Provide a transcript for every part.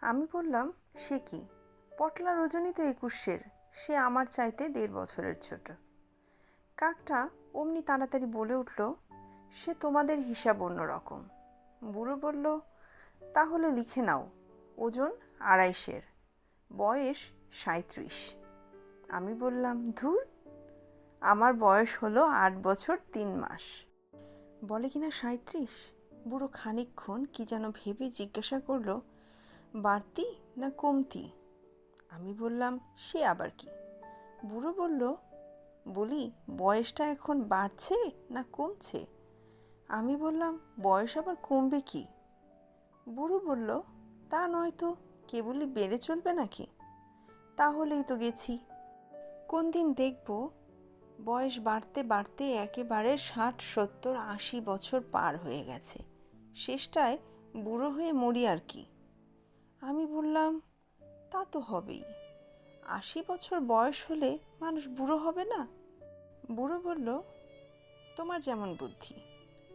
আমি বললাম, সে কি? পটলা রজনী তো একুশের, সে আমার চাইতে দেড় বছরের ছোট। কাকটা অমনি তাড়াতাড়ি বলে উঠল, সে তোমাদের হিসাব অন্যরকম। বুড়ো বলল, তাহলে লিখে নাও, ওজন আড়াইশের, বয়স সাঁত্রিশ আমি বললাম, ধুর, আমার বয়স হলো আট বছর তিন মাস। বলে কিনা সাঁত্রিশ বুড়ো খানিকক্ষণ কি যেন ভেবে জিজ্ঞাসা করল বাড়তি না কমতি? আমি বললাম, সে আবার কি? বুড়ো বলল, বলি, বয়সটা এখন বাড়ছে না কমছে? আমি বললাম, বয়স আবার কমবে কি? বুড়ো বলল, তা নয় তো, কেবলই বেড়ে চলবে নাকি? তাহলেই তো গেছি। কোন দিন দেখব, বয়স বাড়তে বাড়তে একেবারে ষাট, সত্তর, আশি বছর পার হয়ে গেছে। শেষটায় বুড়ো হয়ে মরি আর কি। আমি বললাম, তা তো হবেই। আশি বছর বয়স হলে মানুষ বুড়ো হবে না? বুড়ো বলল, তোমার যেমন বুদ্ধি।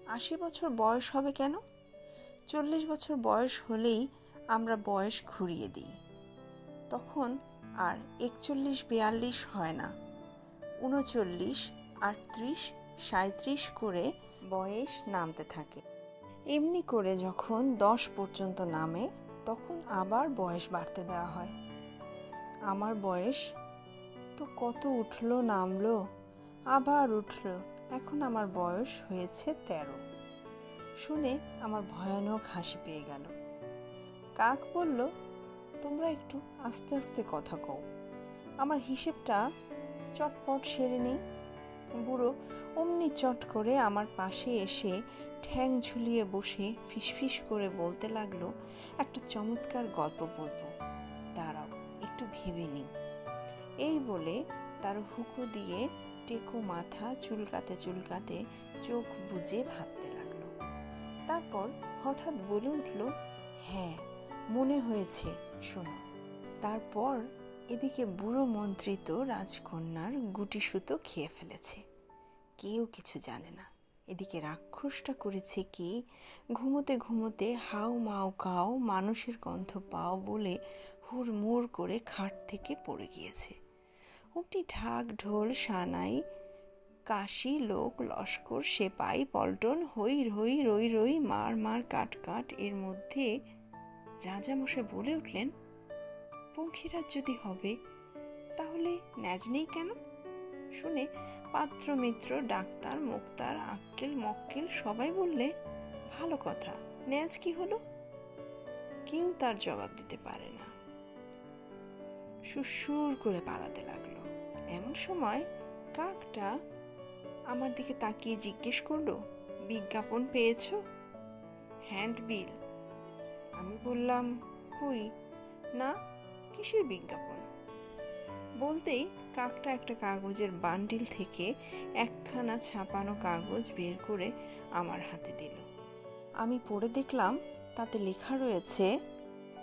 আশি বছর বয়স হবে কেন? চল্লিশ বছর বয়স হলেই আমরা বয়স ঘুরিয়ে দিই। তখন আর একচল্লিশ বিয়াল্লিশ হয় না। উনচল্লিশ, আটত্রিশ সাঁত্রিশ করে বয়স নামতে থাকে। এমনি করে যখন দশ পর্যন্ত নামে তখন আবার বয়স বাড়তে দেওয়া হয়। আমার বয়স তো কত উঠল, নামলো, আবার উঠল। এখন আমার বয়স হয়েছে তেরো। শুনে আমার ভয়ানক হাসি পেয়ে গেল। কাক বলল, তোমরা একটু আস্তে আস্তে কথা কও। আমার হিসেবটা চটপট সেরে নেই। বুড়ো অমনি চট করে আমার পাশে এসে ঠ্যাং ঝুলিয়ে বসে ফিসফিস করে বলতে লাগল, একটা চমৎকার গল্প বলব। দাঁড়াও, একটু ভেবে নিই। এই বলে তার হুকো দিয়ে টেকো মাথা চুলকাতে চুলকাতে চোখ বুজে ভাবতে লাগল। তারপর হঠাৎ বলে উঠল হ্যাঁ মনে হয়েছে, শোনো। তারপর এদিকে বুড়ো মন্ত্রী তো রাজকন্যার গুটি সুতো খেয়ে ফেলেছে। কেউ কিছু জানে না। এদিকে রাক্ষসটা করেছে কি? ঘুমোতে ঘুমোতে হাউ মাও কাও মানুষের গন্ধ পাও বলে হুড়মুড় করে খাট থেকে পড়ে গিয়েছে। অমনি ঢাক ঢোল সানাই, কাশি লোক লস্কর সেপাই, পল্টন হই রই রই রই মার মার কাট কাট এর মধ্যে রাজামশাই বলে উঠলেন, পঙ্খিরাজ যদি হবে, তাহলে ন্যাজ নেই কেন? শুনে পাত্র মিত্র ডাক্তার, মুক্তার, আক্কেল, মক্কেল সবাই বললে, ভালো কথা, ন্যাজ কি হলো? কেউ তার জবাব দিতে পারে না। সুসুর করে পালাতে লাগল। এমন সময় কাকটা আমার দিকে তাকিয়ে জিজ্ঞেস করল, বিজ্ঞাপন পেয়েছ? Hand bill. আমি বললাম, কই? না, কিসের বিজ্ঞাপন? বলতেই কাকটা একটা কাগজের বান্ডিল থেকে একখানা ছাপানো কাগজ বের করে আমার হাতে দিল। আমি পড়ে দেখলাম তাতে লেখা রয়েছে,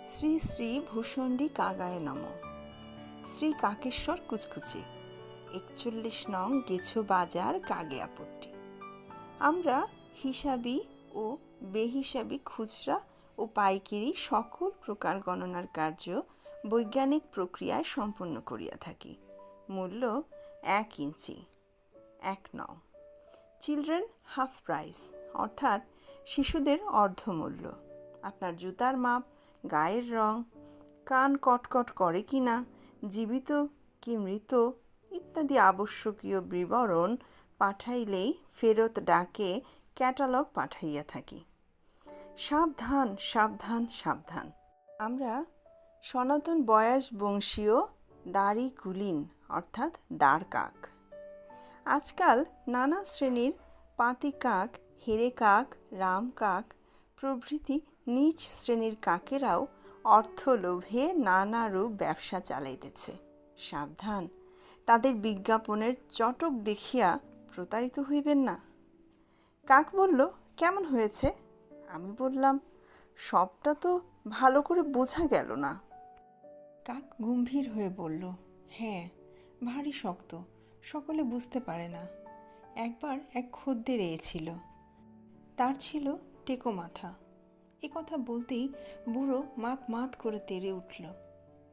শ্রী শ্রী ভূষণ্ডী কাগায় নম। শ্রী কাকেশ্বর কুচকুচি, একচল্লিশ নং গেছো বাজার কাগেয়াপট্টি আমরা হিসাবি ও বেহিসাবি খুচরা ও পাইকিরি সকল প্রকার গণনার কার্য বৈজ্ঞানিক প্রক্রিয়ায় সম্পন্ন করিয়া থাকি। মূল্য এক ইঞ্চি, এক নং। চিলড্রেন হাফ প্রাইস, অর্থাৎ শিশুদের অর্ধমূল্য। আপনার জুতার মাপ, গায়ের রং, কান কটকট করে কি না জীবিত কি মৃত ইত্যাদি আবশ্যকীয় বিবরণ পাঠাইলেই ফেরত ডাকে, ক্যাটালগ পাঠাইয়া থাকি। সাবধান সাবধান সাবধান। আমরা সনাতন বয়স বংশীয় দাড়ি কুলিন অর্থাৎ দাঁড় কাক। আজকাল নানা শ্রেণির পাতি কাক, হেরে কাক, রাম কাক প্রভৃতি নিচ শ্রেণির কাকেরাও অর্থ লোভে নানা রূপ ব্যবসা চালাইতেছে। সাবধান, তাদের বিজ্ঞাপনের চটক দেখিয়া প্রতারিত হইবেন না। কাক বলল, কেমন হয়েছে? আমি বললাম, সবটা তো ভালো করে বোঝা গেল না। কাক গম্ভীর হয়ে বলল হ্যাঁ ভারী শক্ত, সকলে বুঝতে পারে না। একবার এক খদ্দের এসেছিল তার ছিল টেকো মাথা। এ কথা বলতেই বুড়ো মাত মাত করে তেড়ে উঠল।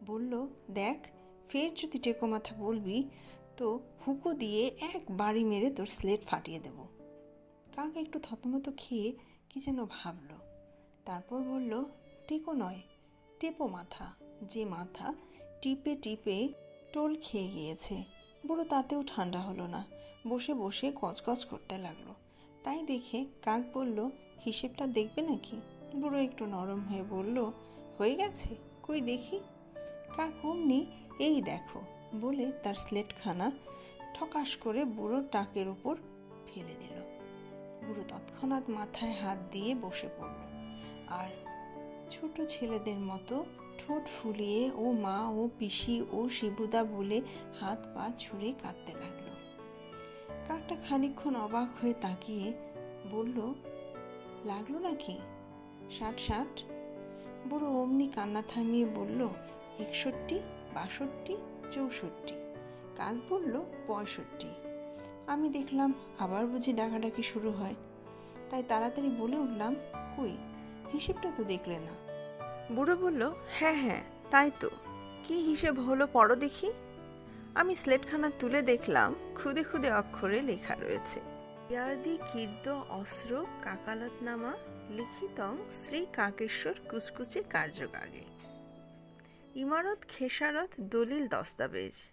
বলল, দেখ, ফের যদি টেকো মাথা বলবি, তো হুকো দিয়ে এক বাড়ি মেরে তোর স্লেট ফাটিয়ে দেব। কাক একটু থতমত খেয়ে কি যেন ভাবল। তারপর বলল, টেকো নয়, টেপো মাথা। যে মাথা টিপে টিপে টোল খেয়ে গিয়েছে। বুড়ো তাতেও ঠান্ডা হলো না। বসে বসে গজগজ করতে লাগল। তাই দেখে কাক বলল, হিসেবটা দেখবে নাকি? বুড়ো একটু নরম হয়ে বলল, হয়ে গেছে, কই দেখি? কাক অমনি, এই দেখো, বলে তার স্লেটখানা ঠকাস করে বুড়োর টাকের উপর ফেলে দিল। বুড়ো তৎক্ষণাৎ মাথায় হাত দিয়ে বসে পড়ল। আর ছোট ছেলেদের মতো ঠোঁট ফুলিয়ে ও মা ও পিসি ও শিবুদা বলে হাত পা ছুঁড়ে কাঁদতে লাগল। কাকটা খানিকক্ষণ অবাক হয়ে তাকিয়ে বলল, লাগল নাকি? ষাট ষাট? বুড়ো অমনি কান্না থামিয়ে বলল, একষট্টি, বাষট্টি, চৌষট্টি। কাক বলল, পঁয়ষট্টি। আমি দেখলাম আবার বুঝি ডাকাডাকি শুরু হয়। তাই তাড়াতাড়ি বলে উঠলাম, কই, হিসেবটা তো দেখলে না। বুড়ো বলল হ্যাঁ হ্যাঁ তাই তো। কি হিসেব হলো পড়ো দেখি? আমি স্লেটখানা তুলে দেখলাম, খুদে খুদে অক্ষরে লেখা রয়েছে। ইয়ার্দি কীর্দ অস্ত্র কাকালতনামা লিখিতং শ্রী কাকেশ্বর কুচকুচে কার্যকাগে ইমারত খেসারত দলিল দস্তাবেজ।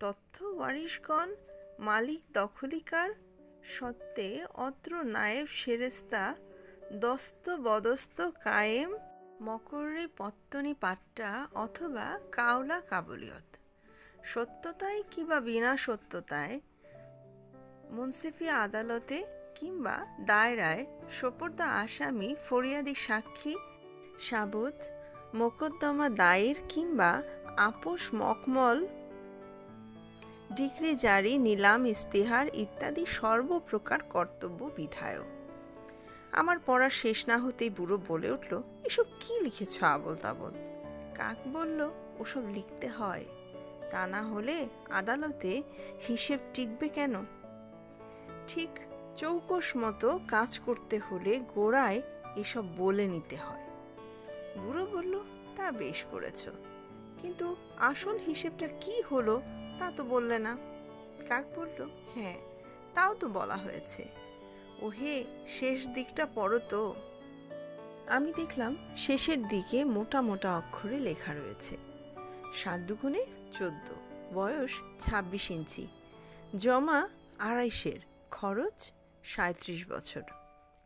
তথ্য ওয়ারিশগণ, মালিক দখলিকার সত্ত্বে অত্র নায়েব সেরেস্তা দস্ত বদস্ত কায়েম মকর্রে পত্তনি পাট্টা অথবা কাওলা কাবলিয়ত। সত্যতায় কিংবা বিনা সত্যতায় মুন্সিফি আদালতে কিংবা দায়রায় সোপর্দা আসামি ফরিয়াদি সাক্ষী সাবুত, মোকদ্দমা দায়ের কিংবা আপোষ মকমল, ডিগ্রি জারি, নিলাম ইস্তেহার ইত্যাদি সর্বপ্রকার কর্তব্য বিধায়ক। আমার পড়া শেষ না হতেই বুড়ো বলে উঠল, এসব কি লিখেছ আবল তাবল কাক বলল, ওসব লিখতে হয়। তা না হলে আদালতে হিসেব টিকবে কেন? ঠিক চৌকস মতো কাজ করতে হলে গোড়ায় এসব বলে নিতে হয়। বুড়ো বলল, তা বেশ করেছ। কিন্তু আসল হিসেবটা কি হলো তা তো বললে না। কাক বলল হ্যাঁ তাও তো বলা হয়েছে। ওহে, শেষ দিকটা পড়ো তো। আমি দেখলাম শেষের দিকে মোটা মোটা অক্ষরে লেখা রয়েছে। সাত দুগুণে চোদ্দ, বয়স ছাব্বিশ ইঞ্চি। জমা আড়াইশের, খরচ সাঁত্রিশ বছর।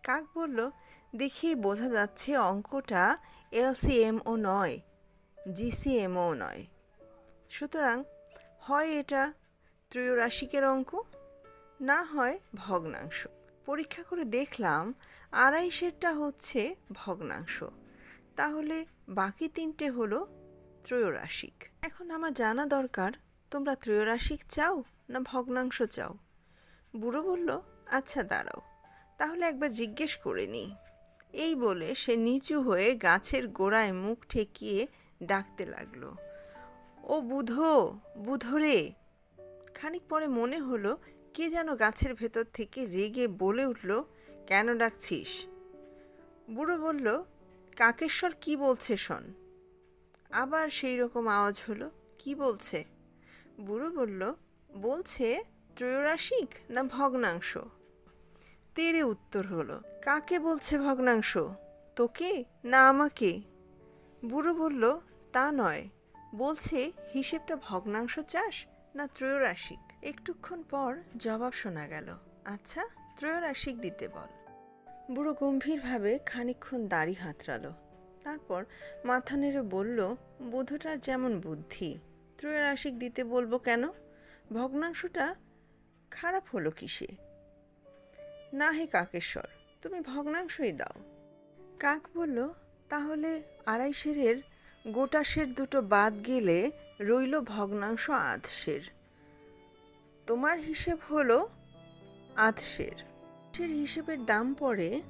কাক বলল, দেখেই বোঝা যাচ্ছে অঙ্কটা এলসিএমও নয়, জিসিএমও নয়। সুতরাং হয় এটা ত্রয়োরাশিকের অঙ্ক, না হয় ভগ্নাংশ। পরীক্ষা করে দেখলাম আড়াই আড়াইশেরটা হচ্ছে ভগ্নাংশ। তাহলে বাকি তিনটে হলো ত্রয়োরাশিক। এখন আমার জানা দরকার, তোমরা ত্রয়োরাশিক চাও না ভগ্নাংশ চাও? বুড়ো বলল আচ্ছা দাঁড়াও। তাহলে একবার জিজ্ঞেস করে নি এই বলে সে নিচু হয়ে গাছের গোড়ায় মুখ ঠেকিয়ে ডাকতে লাগল, ও বুধো বুধরে খানিক পরে মনে হলো কে যেন গাছের ভেতর থেকে রেগে বলে উঠল, কেন ডাকছিস? বুড়ো বলল, কাকেশ্বর কি বলছে শোন। আবার সেই রকম আওয়াজ হলো, কি বলছে? বুড়ো বলল, বলছে ত্রয়োরাশিক না ভগ্নাংশ? তেরে উত্তর হলো, কাকে বলছে ভগ্নাংশ? তোকে না আমাকে? বুড়ো বলল, তা নয়, বলছে হিসেবটা ভগ্নাংশ চাস না ত্রয়োরাশিক? একটুক্ষণ পর জবাব শোনা গেল আচ্ছা ত্রয়োরাশিক দিতে বল। বুড়ো গম্ভীরভাবে খানিকক্ষণ দাড়ি হাতড়ালো, তারপর মাথা নেড়ে বলল বুধটার যেমন বুদ্ধি ত্রয়োরাশিক দিতে বলব কেন? ভগ্নাংশটা খারাপ হলো কিসে? না হে কাকেশ্বর, তুমি ভগ্নাংশই দাও। কাক বলল, তাহলে আড়াইশের গোটাশের দুটো বাদ গেলে রইল ভগ্নাংশ আধশের তোমার হিসেব হলো আধশের। সের হিসেবের দাম পড়ে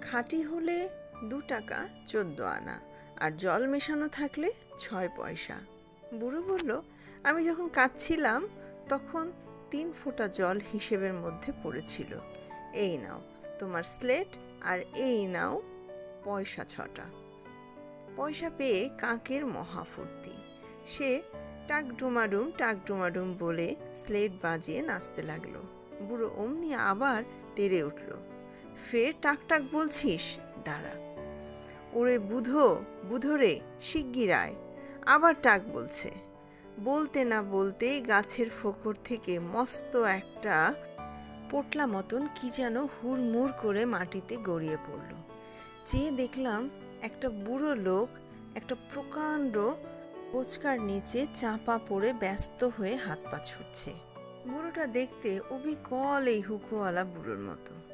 খাঁটি হলে দু টাকা চোদ্দ আনা আর জল মেশানো থাকলে ছয় পয়সা। বুড়ো বলল, আমি যখন কাঁদছিলাম তখন তিন ফোঁটা জল হিসেবের মধ্যে পড়েছিল। এই নাও তোমার স্লেট আর এই নাও পয়সা ছটা। পয়সা পেয়ে কাকের মহাফূর্তি। সে টাক ডুমাডুম টাক ডুমাডুম বলে স্লেট বাজিয়ে নাচতে লাগল। বুড়ো অমনি আবার তেড়ে উঠল। ফের টাক টাক বলছিস? দাঁড়া। ওরে বুধো বুধরে শিগগির আয়। আবার টাক বলছে। বলতে না বলতেই গাছের ফোকর থেকে মস্ত একটা পোটলা মতন কি যেন হুড়মুড় করে মাটিতে গড়িয়ে পড়ল। চেয়ে দেখলাম একটা বুড়ো লোক একটা প্রকাণ্ড বোচকার নিচে চাপা পড়ে ব্যস্ত হয়ে হাত পা ছুটছে। বুড়োটা দেখতে অবিকল এই হুকোওয়ালা বুড়োর মতো।